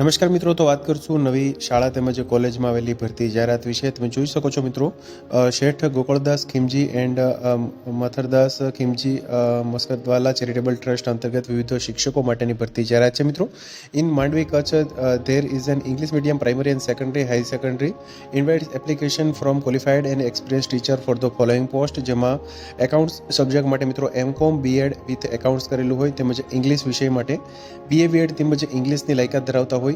નમસ્કાર મિત્રો, તો વાત કરશું નવી શાળા તેમજ કોલેજમાં આવેલી ભરતી જાહેરાત વિશે. તમે જોઈ શકો છો મિત્રો Seth Gokaldas Khimji and Mathuradas Khimji Muscatwala charitable trust અંતર્ગત વિવિધ શિક્ષકો માટેની ભરતી જાહેરાત છે મિત્રો. In Mandvi Kutch there is an English medium primary and secondary, high secondary. Invite application from qualified and experience teacher for the following post, જેમાં accounts subject માટે મિત્રો એમ કોમ બીએડ વિથ એકાઉન્ટ્સ કરેલું હોય તેમજ ઇંગ્લિશ વિષય માટે. બીએ બીએડ તેમજ ઇંગ્લિશની લાયકાત ધરાવતા હોય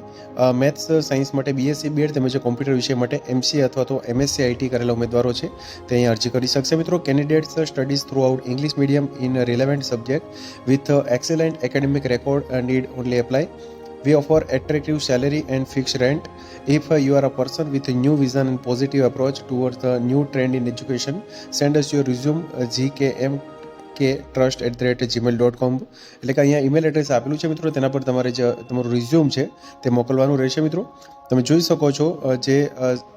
મેથ્સ સાયન્સ માટે બીએસસી બીએડ તેમજ કોમ્પ્યુટર વિષય માટે એમસી અથવા તો એમએસસી આઈટી કરેલા ઉમેદવારો છે તે અહીંયા અરજી કરી શકશે મિત્રો candidates studies throughout English medium in relevant subject with excellent academic record need only apply We offer attractive salary and fixed rent. If uh, you are a person with a new vision and positive approach towards the new trend in education, send us your resume uh, gkm કે trust at the rate Gmail dot com એટલે કે અહીંયા email address આપેલું છે મિત્રો, તેના પર તમારે જે, તમારું રિઝ્યુમ છે, તે મોકલવાનું રહેશે મિત્રો. તમે જોઈ શકો છો જે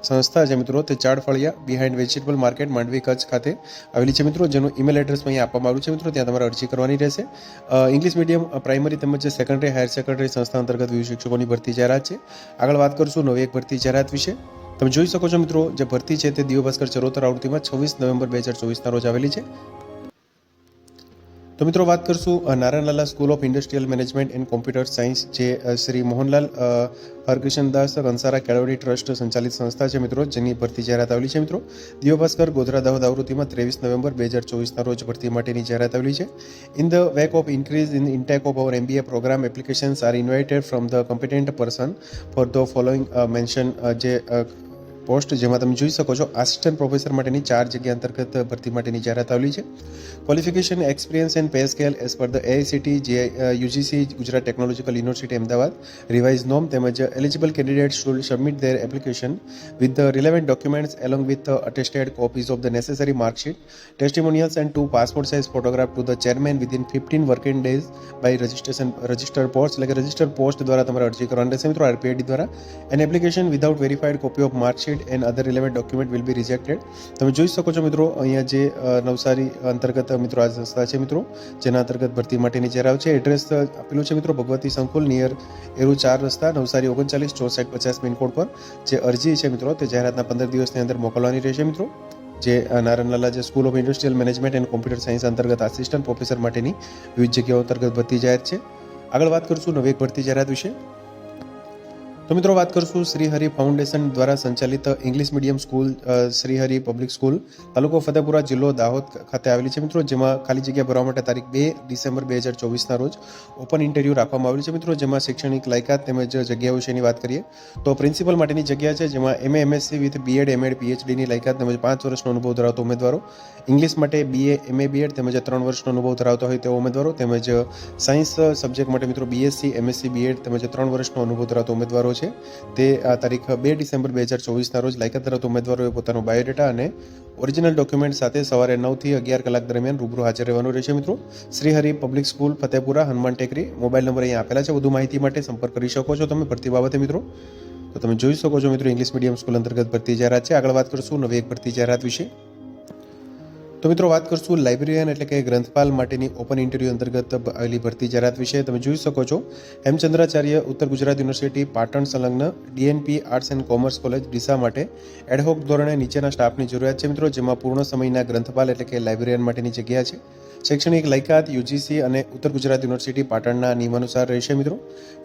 સંસ્થા છે મિત્રો, તે ચાડ ફળિયા behind vegetable market Mandvi Kutch ખાતે આવેલી છે મિત્રો, જેનું ઈમેલ એડ્રેસ અહીંયા આપવામાં આવ્યું છે મિત્રો, ત્યાં તમારે અરજી કરવાની રહેશે. ઇંગ્લિશ મીડિયમ પ્રાઇમરી તેમજ સેકન્ડરી હાયર સેકન્ડરી સંસ્થા અંતર્ગત વિવિધ શિક્ષકોની ભરતી જાહેરાત છે. આગળ વાત કરશું નવી એક ભરતી જાહેરાત વિશે. તમે જોઈ શકો છો મિત્રો, જે ભરતી છે તે દિવ્ય ભાસ્કર ચરોતર આવૃત્તિમાં છવ્વીસ નવેમ્બર બે હજાર ચોવીસના રોજ આવેલી છે. તો મિત્રો વાત કરશું Narayanlala school of industrial management and computer science જે શ્રી મોહનલાલ હરકિશનદાસ કંસારા કેળવણી ટ્રસ્ટ સંચાલિત સંસ્થા છે મિત્રો, જેની ભરતી જાહેરાત આવેલી છે મિત્રો. દિવ્યભાસ્કર ગોધરા દાહોદ આવૃત્તિમાં ત્રેવીસ નવેમ્બર બે હજાર ચોવીસના રોજ ભરતી માટેની જાહેરાત આવેલી છે. In the wake of increase in intake of our MBA program applications are invited from the competent person for the following mention જે પોસ્ટ જેમાં તમે જોઈ શકો છો આસિસ્ટન્ટ પ્રોફેસર માટેની ચાર જગ્યા અંતર્ગત ભરતી માટેની જાહેરાત આવેલી છે. Qualification experience and pay scale as per the AICTE જે UGC Gujarat technological university Ahmedabad. Revise નોમ તેમજ eligible candidate should submit their application with the relevant documents along with attested copies of the necessary marksheet testimonials and two passport size photograph to the chairman within fifteen working days by registration register post એટલે કે register post દ્વારા તમારે અરજી કરવાની રહેશે મિત્રો RPID દ્વારા an application without verified copy of marksheet and other relevant document will be rejected તમે જોઈ શકો છો મિત્રો, અહીંયા જે નવસારી અંતર્ગત મિત્રો આ સંસ્થા છે મિત્રો, જેના અંતર્ગત ભરતી માટેની જાહેરાત છે, એડ્રેસ આપેલું છે મિત્રો, ભગવતી સંકુલ નિયર એરુ ચાર રસ્તા, નવસારી ઓગણચાલીસ ચોસઠ પચાસ પિનકોડ પર. જે અરજી છે મિત્રો, તે જાહેરાતના પંદર દિવસની અંદર મોકલવાની રહેશે મિત્રો. જે નારાયણલાલા જે school of industrial management and computer science અંતર્ગત આસિસ્ટન્ટ પ્રોફેસર માટેની વિવિધ જગ્યાઓ અંતર્ગત ભરતી જાહેર છે. આગળ વાત કરીશું નવી એક ભરતી જાહેરાત વિશે. તો મિત્રો વાત કરશું શ્રીહરિ ફાઉન્ડેશન દ્વારા સંચાલિત English medium school Shrihari public school, તાલુકો ફતેપુરા જિલ્લો દાહોદ ખાતે આવેલી છે. મિત્રો, જેમાં ખાલી જગ્યા ભરવા માટે તારીખ બે ડિસેમ્બર બે હજાર ચોવીસના રોજ ઓપન ઇન્ટરવ્યૂ રાખવામાં આવેલું છે. મિત્રો, જેમાં શૈક્ષણિક લાયકાત તેમજ જગ્યા વિશેની વાત કરીએ, તો પ્રિન્સિપલ માટેની જગ્યા છે, જેમાં MA MSc with BEd MEd પીએચડીની લાયકાત તેમજ પાંચ વર્ષનો અનુભવ ધરાવતો ઉમેદવારો, ઇંગ્લિશ માટે બીએ એમએ બીએડ તેમજ ત્રણ વર્ષનો અનુભવ ધરાવતા હોય તેવા ઉમેદવારો, તેમજ સાયન્સ સબ્જેક્ટ માટે મિત્રો બીએસસી એમએસસી બીએડ તેમજ ત્રણ વર્ષનો અનુભવ ધરાવતા ઉમેદવારો છે. તે તારીખ બે ડિસેમ્બર બે હજાર ચોવીસના રોજ લાયકાત ધરાવતા ઉમેદવારોએ પોતાનો બાયોડેટા અને ઓરિજિનલ ડોક્યુમેન્ટ સાથે સવારે નવથી અગિયાર કલાક દરમિયાન રૂબરૂ હાજર રહેવાનું રહેશે મિત્રો. Shrihari public school, Fatepura, Hanuman Tekri mobile number અહીંયા આપેલા છે. વધુ માહિતી માટે સંપર્ક કરી શકો છો તમે ભરતી બાબતે મિત્રો. તો તમે જોઈ શકો છો મિત્રો, ઇંગ્લિશ મીડિયમ સ્કૂલ અંતર્ગત ભરતી જાહેરાત છે. આગળ વાત કરશું નવી એક ભરતી જાહેરાત વિશે. તો મિત્રો વાત કરશું લાઇબ્રેરિયન એટલે કે ગ્રંથપાલ માટેની ઓપન ઇન્ટરવ્યૂ અંતર્ગત આવેલી ભરતી જાહેરાત વિશે. તમે જોઈ શકો છો હેમચંદ્રાચાર્ય ઉત્તર ગુજરાત યુનિવર્સિટી, પાટણ સંલગ્ન DNP arts and commerce college Deesa માટે એડહોક ધોરણે નીચેના સ્ટાફની જરૂરિયાત છે મિત્રો, જેમાં પૂર્ણ સમયના ગ્રંથપાલ એટલે કે લાઇબ્રેરિયન માટેની જગ્યા છે. શૈક્ષણિક લાયકાત, યુજીસી અને ઉત્તર ગુજરાત યુનિવર્સિટી પાટણના નિયમાનુસાર રહેશે મિત્રો.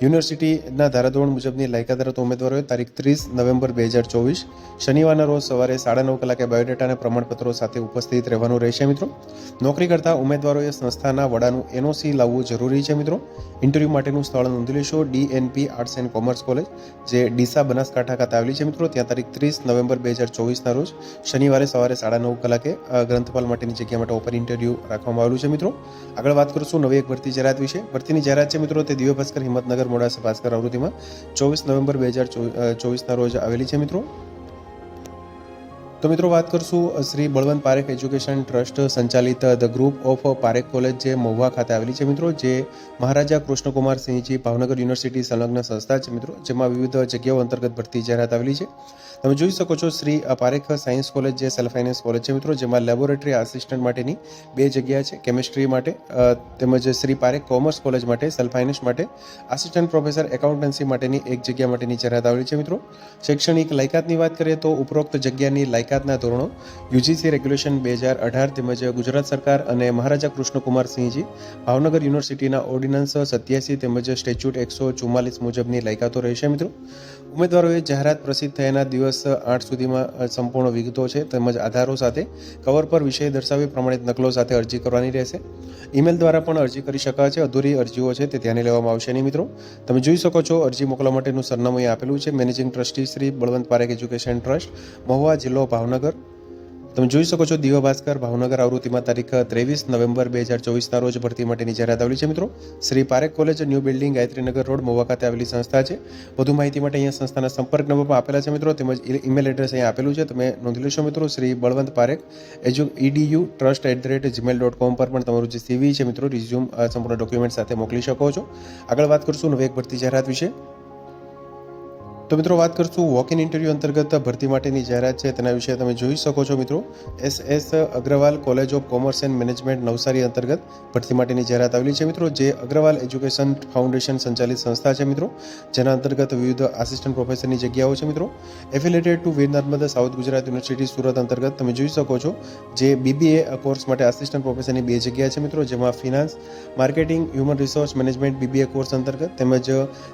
યુનિવર્સિટીના ધારાધોરણ મુજબની લાયકાત ધરાવતા ઉમેદવારોએ તારીખ ત્રીસ નવેમ્બર બે હજાર ચોવીસ. શનિવારના રોજ સવારે સાડા નવ કલાકે બાયોડેટા અને પ્રમાણપત્રો સાથે ઉપસ્થિત રહેવાનું રહેશે મિત્રો. નોકરી કરતા ઉમેદવારોએ સંસ્થાના વડાનું એનઓસી લાવવું જરૂરી છે મિત્રો. ઇન્ટરવ્યૂ માટેનું સ્થળ નોંધી લેશો, DNP arts and commerce college, જે ડીસા બનાસકાંઠા ખાતે આવેલી છે મિત્રો. ત્યાં તારીખ ત્રીસ નવેમ્બર બે હજાર ચોવીસના રોજ શનિવારે સવારે સાડા નવ કલાકે ગ્રંથપાલ માટેની જગ્યા માટે ઓપન ઇન્ટરવ્યૂ રાખવામાં કરવામાં છે મિત્રો. આગળ વાત કરશું નવી એક ભરતી જાહેરાત વિશે. ભરતીની જાહેરાત છે મિત્રો, તે દિવ્ય ભાસ્કર હિંમતનગર મોડાસા ભાસ્કર આવૃત્તિમાં ચોવીસ નવેમ્બર બે હજાર ચોવીસના રોજ આવેલી છે મિત્રો. તો મિત્રો વાત કરશું શ્રી બળવંત પારેખ એજ્યુકેશન ટ્રસ્ટ સંચાલિત the group of Parekh college જે મહુવા ખાતે આવેલી છે મિત્રો, જે મહારાજા કૃષ્ણકુમાર સિંહજી ભાવનગર યુનિવર્સિટી સંલગ્ન સંસ્થા છે મિત્રો, જેમાં વિવિધ જગ્યાઓ અંતર્ગત ભરતી જાહેરાત આવેલી છે. તમે જોઈ શકો છો શ્રી પારેખ સાયન્સ કોલેજ જે સેલ્ફ ફાઇનાન્સ કોલેજ છે મિત્રો, જેમાં લેબોરેટરી આસિસ્ટન્ટ માટેની બે જગ્યા છે, કેમિસ્ટ્રી માટે તેમજ શ્રી પારેખ કોમર્સ કોલેજ માટે, સેલ્ફ ફાઇનાન્સ માટે. આસિસ્ટન્ટ પ્રોફેસર એકાઉન્ટન્સી માટેની એક જગ્યા માટેની જાહેરાત આવેલી છે મિત્રો. શૈક્ષણિક લાયકાતની વાત કરીએ તો ઉપરોક્ત જગ્યાની લાયકાતના ધોરણો યુજીસી રેગ્યુલેશન બે હજાર અઢાર તેમજ ગુજરાત સરકાર અને મહારાજા કૃષ્ણકુમાર સિંહજી, ભાવનગર યુનિવર્સિટીના ઓર્ડિનન્સ સત્યાસી તેમજ સ્ટેચ્યુટ એકસો ચુમ્માલીસ મુજબની લાયકાતો રહેશે મિત્રો. ઉમેદવારોએ જાહેરાત પ્રસિદ્ધ થયાના દિવસ આઠ સુધીમાં સંપૂર્ણ વિગતો છે. તેમજ આધારો સાથે કવર પર વિષય દર્શાવી પ્રમાણિત નકલો સાથે અરજી કરવાની રહેશે. ઈમેલ દ્વારા પણ અરજી કરી શકાય છે. અધૂરી અરજીઓ છે તે ધ્યાને લેવામાં આવશે નહીં, મિત્રો. તમે જોઈ શકો છો, અરજી મોકલવા માટેનું સરનામું અહીં આપેલું છે. Managing trustee Shri Balwant Parekh education trust, Mahuva જિલ્લો ભાવનગર. તમે જોઈ શકો છો દિવ્ય ભાસ્કર ભાવનગર આવૃત્તિમાં તારીખ ત્રેવીસ નવેમ્બર બે હજાર ચોવીસના રોજ ભરતી માટેની જાહેરાત આવેલી છે મિત્રો. Shri Parekh college new building Gayatrinagar road Mahuva ખાતે આવેલી સંસ્થા છે. વધુ માહિતી માટે અહીંયા સંસ્થાના સંપર્ક નંબર પણ આપેલા છે મિત્રો, તેમજ ઈમેલ એડ્રેસ અહીંયા આપેલું છે. તમે નોંધી લેશો મિત્રો, Shri Balwant Parekh edu EDU trust at the rate Gmail dot com પર પણ તમારું જે સીવી છે મિત્રો રિઝ્યુમ સંપૂર્ણ ડોક્યુમેન્ટ સાથે મોકલી શકો છો. આગળ વાત કરશું નવી એક ભરતી જાહેરાત વિશે. તો મિત્રો વાત કરશું વોક ઇન ઇન્ટરવ્યૂ અંતર્ગત ભરતી માટેની જાહેરાત છે, તેના વિશે તમે જોઈ શકો છો મિત્રો. S S Agrawal college of commerce and management Navsari અંતર્ગત ભરતી માટેની જાહેરાત આવેલી છે મિત્રો, જે અગ્રવાલ એજ્યુકેશન ફાઉન્ડેશન સંચાલિત સંસ્થા છે મિત્રો. જેના અંતર્ગત વિવિધ આસિસ્ટન્ટ પ્રોફેસરની જગ્યાઓ છે મિત્રો. Affiliated to Veer Narmada south Gujarat university Surat અંતર્ગત તમે જોઈ શકો છો જે બીબીએ કોર્સ માટે આસિસ્ટન્ટ પ્રોફેસરની બે જગ્યા છે મિત્રો, જેમાં finance marketing human resource management BBA course અંતર્ગત તેમજ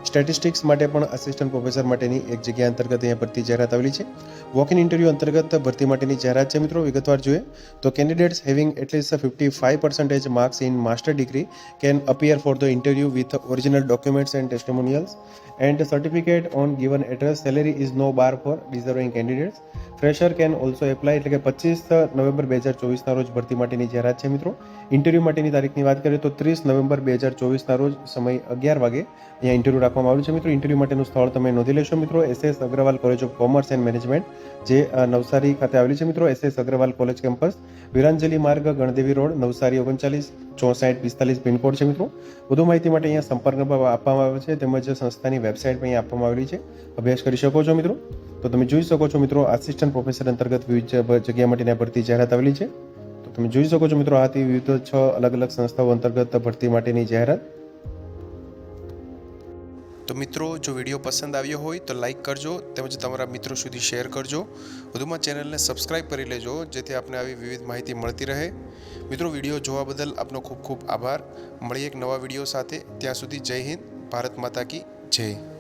સ્ટેટિસ્ટિક્સ માટે પણ આસિસ્ટન્ટ પ્રોફેસર માટેની એક જગ્યા અંતર્ગત અહીંયા ભરતી જાહેરાત આવેલી છે. વોક ઇન ઇન્ટરવ્યૂ અંતર્ગત ભરતી માટેની જાહેરાત છે મિત્રો. વિગતવાર જોઈએ તો candidates having at least fifty five percentage marks in master degree can appear for the interview with original documents and testimonials and certificate on given address salary is no bar for deserving candidates fresher can also apply એટલે કે પચીસ November બે હજાર ચોવીસના રોજ ભરતી માટેની જાહેરાત છે મિત્રો. ઇન્ટરવ્યૂ માટેની તારીખની વાત કરીએ તો ત્રીસ નવેમ્બર બે હજાર ચોવીસના રોજ સમય અગિયાર વાગે અહીંયા ઇન્ટરવ્યૂ રાખવામાં આવ્યું છે મિત્રો. ઇન્ટરવ્યૂ માટેનું સ્થળ તમે નોંધી લેશો મિત્રો. SS Agrawal college of commerce and management જે નવસારી ખાતે આવેલી છે મિત્રો. SS Agrawal college campus Viranjali Marg, Gandevi road, Navsari ઓગણચાલીસ, ચોસાઠ, પિસ્તાલીસ પિનકોડ છે મિત્રો. વધુ માહિતી માટે અહીંયા સંપર્ક આપવામાં આવ્યો છે. તેમજ સંસ્થાની વેબસાઇટ પણ અહીંયા આપવામાં આવેલી છે. અભ્યાસ કરી શકો છો મિત્રો. તો તમે જોઈ શકો છો મિત્રો આસિસ્ટન્ટ પ્રોફેસર અંતર્ગત વિવિધ જગ્યા માટેની ભરતી જાહેરાત આવેલી છે. તો તમે જોઈ શકો છો મિત્રો આથી વિવિધ છ અલગ અલગ સંસ્થાઓ અંતર્ગત ભરતી માટેની જાહેરાત. તો મિત્રો, જો વીડિયો પસંદ આવ્યો હોય તો લાઇક કરજો, તેમજ તમારા મિત્રો સુધી શેર કરજો. વધુમાં ચેનલને સબસ્ક્રાઇબ કરી લેજો, જેથી આપને આવી વિવિધ માહિતી મળતી રહે. મિત્રો, વીડિયો જોવા બદલ આપનો ખૂબ ખૂબ આભાર. મળીએ એક નવા વીડિયો સાથે. ત્યાં સુધી જય હિન્દ, ભારત માતા કી જય.